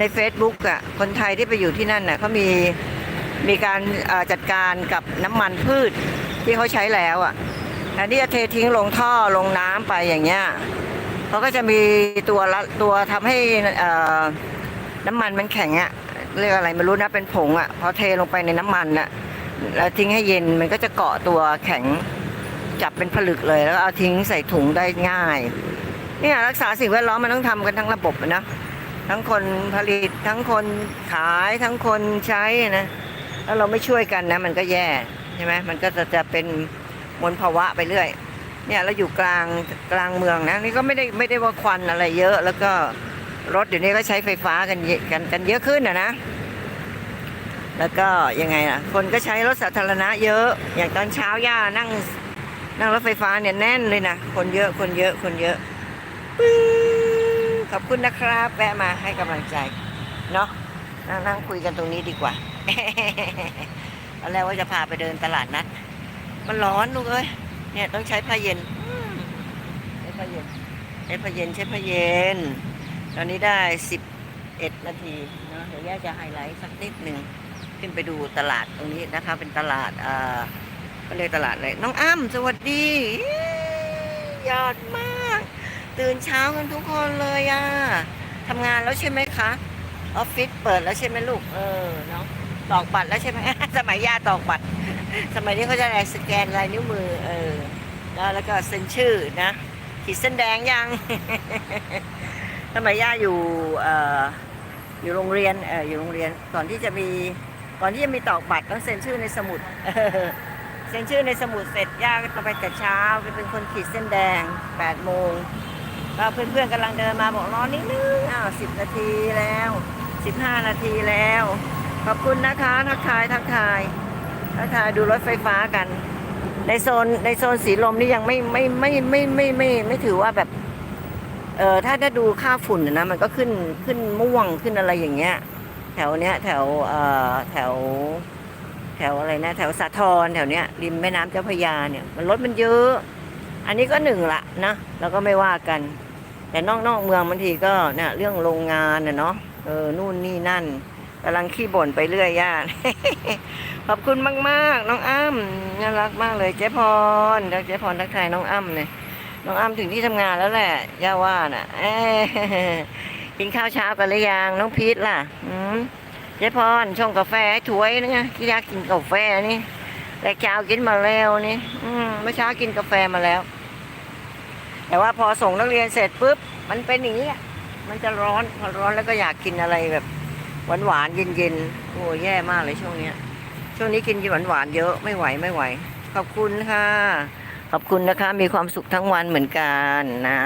ใน Facebook อะคนไทยที่ไปอยู่ที่นั่นน่ะเขามีมีการจัดการกับน้ำมันพืชที่เขาใช้แล้วอะแทนที่จะเททิ้งลงท่อลงน้ำไปอย่างเงี้ยเขาก็จะมีตัวละตัวทำให้น้ำมันมันแข็งอะเรียกอะไรไม่รู้นะเป็นผงอะพอเทลงไปในน้ำมันน่ะแล้วทิ้งให้เย็นมันก็จะเกาะตัวแข็งจับเป็นผลึกเลย แล้วเอาทิ้งใส่ถุงได้ง่ายเนี่ยรักษาสิ่งแวดล้อมมันต้องทำกันทั้งระบบนะ ทั้งคนผลิตทั้งคนขายทั้งคนใช้นะแล้วเราไม่ช่วยกันนะ มันก็แย่ใช่ไหมมันก็จะจะเป็นมลภาวะไปเรื่อย เนี่ยเราอยู่กลางกลางเมืองนะนี่ก็ไม่ได้ไม่ได้ว่าควันอะไรเยอะ แล้วก็รถเดี๋ยวนี้ก็ใช้ไฟฟ้ากันเยอะกันกันเยอะขึ้นนะนะแล้วก็ยังไงล่ะ คนก็ใช้รถสาธารณะเยอะ อย่างตอนเช้าย่านั่งนั่งรถไฟฟ้าเนี่ยแน่นเลยนะ คนเยอะคนเยอะคนเยอะปึ้ง ขอบคุณนะครับ แวะมาให้กำลังใจ เนาะนั่งนั่งคุยกันตรงนี้ดีกว่าตอนแรกว่าจะพาไปเดินตลาดนัด มันร้อนลูกเอ้ย เนี่ยต้องใช้ผ้าเย็น ใช้ผ้าเย็น ใช้ผ้าเย็นใช้ผ้าเย็น ตอนนี้ได้สิบเอ็ดนาทีเนาะเดี๋ยวแย่จะไฮไลท์สักนิดหนึ่งขึ้นไปดูตลาดตรงนี้นะคะ เป็นตลาดอ่าก็เรียกตลาดอะไรน้องอ้ำสวัสดี ยอดมาก ตื่นเช้ากันทุกคนเลยอะทำงานแล้วใช่ไหมคะออฟฟิศเปิดแล้วใช่ไหมลูก เออเนาะตอกบัตรแล้วใช่ไหม สมัยย่าตอกบัตร สมัยนี้เขาจะอะไรสแกนลายนิ้วมือ เออ แล้วแล้วก็เซ็นชื่อนะ ขีดเส้นแดงยัง สมัยย่าอยู่เอ่ออยู่โรงเรียนเอออยู่โรงเรียนก่อนที่จะมีก่อนที่จะมีตอกบัตรต้องเซ็นชื่อในสมุดเซ็นชื่อในสมุดเสร็จย่าก็ต้อไปแต่เช้าเป็นคนขีดเส้นแดง8โมง เพื่อนๆกำลังเดินมาบอกรอนนิดนึงอ้าวสิบนาทีแล้วสิบห้านาทีแล้ว ขอบคุณนะคะทักทายทักทายทักทายดูรถไฟฟ้ากัน ในโซนในโซนสีลมนี่ยังไม่ไม่ไม่ไม่ไม่ไม่ไม่ถือว่าแบบเออถ้าถ้าดูค่าฝุ่นนะมันก็ขึ้นขึ้นม่วงขึ้นอะไรอย่างเงี้ย แถวเนี้ยแถวเอ่อแถว แถวอะไรนะแถวสะทรแถวเนี้ยริมแม่น้ำเจ้าพระยาเนี่ยมันรถมันเยอะ อันนี้ก็หนึ่งละนะแล้วก็ไม่ว่ากัน แต่นอกนอกเมืองบางทีก็เนี่ยเรื่องโรงงานน่ะเนาะเออนู่นนี่นั่นกำลังขี้บ่นไปเรื่อยย่าขอบคุณมาก ๆ น้องอ้ำน่ารักมากเลยเจ๊พรเจ๊พรทักทายน้องอ้ำเนี่ยน้องอ้ำถึงที่ทำงานแล้วแหละย่าว่าน่ะเอ้กินข้าวเช้ากันหรือยังน้องพีทล่ะอืมเจ๊พรชงกาแฟให้ถ้วยนึงนะที่อยากกินกาแฟนี่แต่เช้ากินมาแล้วนี่ อืมเมื่อเช้ากินกาแฟมาแล้ว แต่ว่าพอส่งนักเรียนเสร็จปุ๊บมันเป็นอย่างนี้อะมันจะร้อนพอร้อนแล้วก็อยากกินอะไรแบบหวานหวานๆเย็นโอ้แย่มากเลยช่วงเนี้ย ช่วงนี้กินหวานหวานเยอะไม่ไหวไม่ไหว ขอบคุณค่ะ ขอบคุณนะคะ มีความสุขทั้งวันเหมือนกันนะ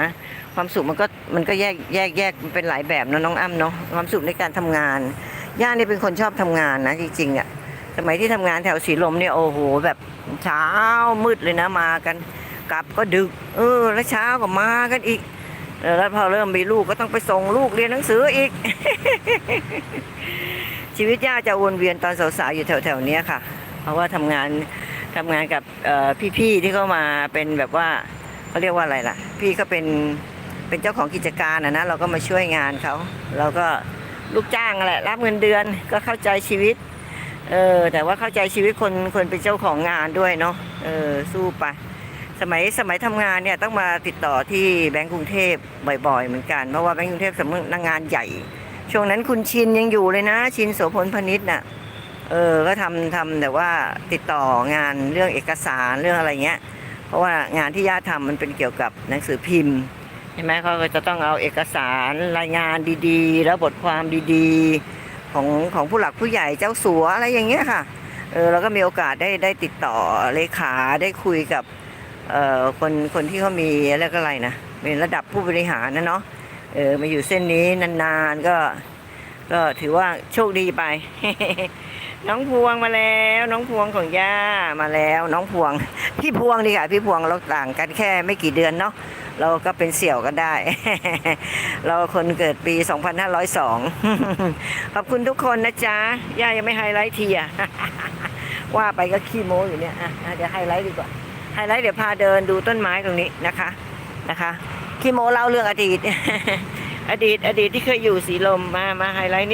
ความสุขมันก็มันก็แยกแยกแยกมันเป็นหลายแบบเนอะน้องอ้ำเนาะความสุขในการทำงาน ย่านี่เป็นคนชอบทำงานนะจริงๆอะสมัยที่ทำงานแถวสีลมเนี่ยโอ้โหแบบเช้ามืดเลยนะมากัน กลับก็ดึก เออ แล้วเช้าก็มากันอีก แล้วพอเริ่มมีลูกก็ต้องไปส่งลูกเรียนหนังสืออีก ชีวิตย่าจะวนเวียนตอนสาวๆอยู่แถวๆเนี้ยค่ะ เพราะว่าทำงานทำงานกับพี่ๆที่เขามาเป็นแบบว่าเขาเรียกว่าอะไรล่ะ พี่เขาเป็นเป็นเจ้าของกิจการนะนะเราก็มาช่วยงานเขาเราก็ลูกจ้างแหละรับเงินเดือนก็เข้าใจชีวิตเออแต่ว่าเข้าใจชีวิตคนคนเป็นเจ้าของงานด้วยเนาะเออสู้ไป สมัยสมัยทำงานเนี่ยต้องมาติดต่อที่แบงก์กรุงเทพบ่อยๆ เหมือนกัน เพราะว่าแบงก์กรุงเทพสำนักงานใหญ่ ช่วงนั้นคุณชินยังอยู่เลยนะ ชินโสพลพนิษฐ์น่ะเออก็ทำทำแต่ว่าติดต่องานเรื่องเอกสารเรื่องอะไรเงี้ย เพราะว่างานที่ย่าทำมันเป็นเกี่ยวกับหนังสือพิมพ์ใช่ไหมเขาก็จะต้องเอาเอกสารรายงานดีๆ แล้วบทความดีๆ ของของผู้หลักผู้ใหญ่เจ้าสัวอะไรอย่างเงี้ยค่ะเออเราก็มีโอกาสได้ได้ติดต่อเลขาได้คุยกับ คนคนที่เขามีอะไรก็อะไรนะเป็นระดับผู้บริหารนะเนาะเออมาอยู่เส้นนี้นานๆก็ ก็ถือว่าโชคดีไป น้องพวงมาแล้ว น้องพวงของย่ามาแล้ว น้องพวง พี่พวงดีค่ะพี่พวงเราต่างกันแค่ไม่กี่เดือนเนาะเราก็เป็นเสี่ยวกันได้ เราคนเกิดปี 2502 ขอบคุณทุกคนนะจ๊ะ ย่ายังไม่ไฮไลท์ทีอะว่าไปก็ขี้โม้อยู่เนี่ยอะเดี๋ยวไฮไลท์ดีกว่า ไฮไลท์เดี๋ยวพาเดินดูต้นไม้ตรงนี้นะคะนะคะขี้โมเล่าเรื่องอดีต อดีตอดีตที่เคยอยู่สีลมมามาไฮไลท์นี้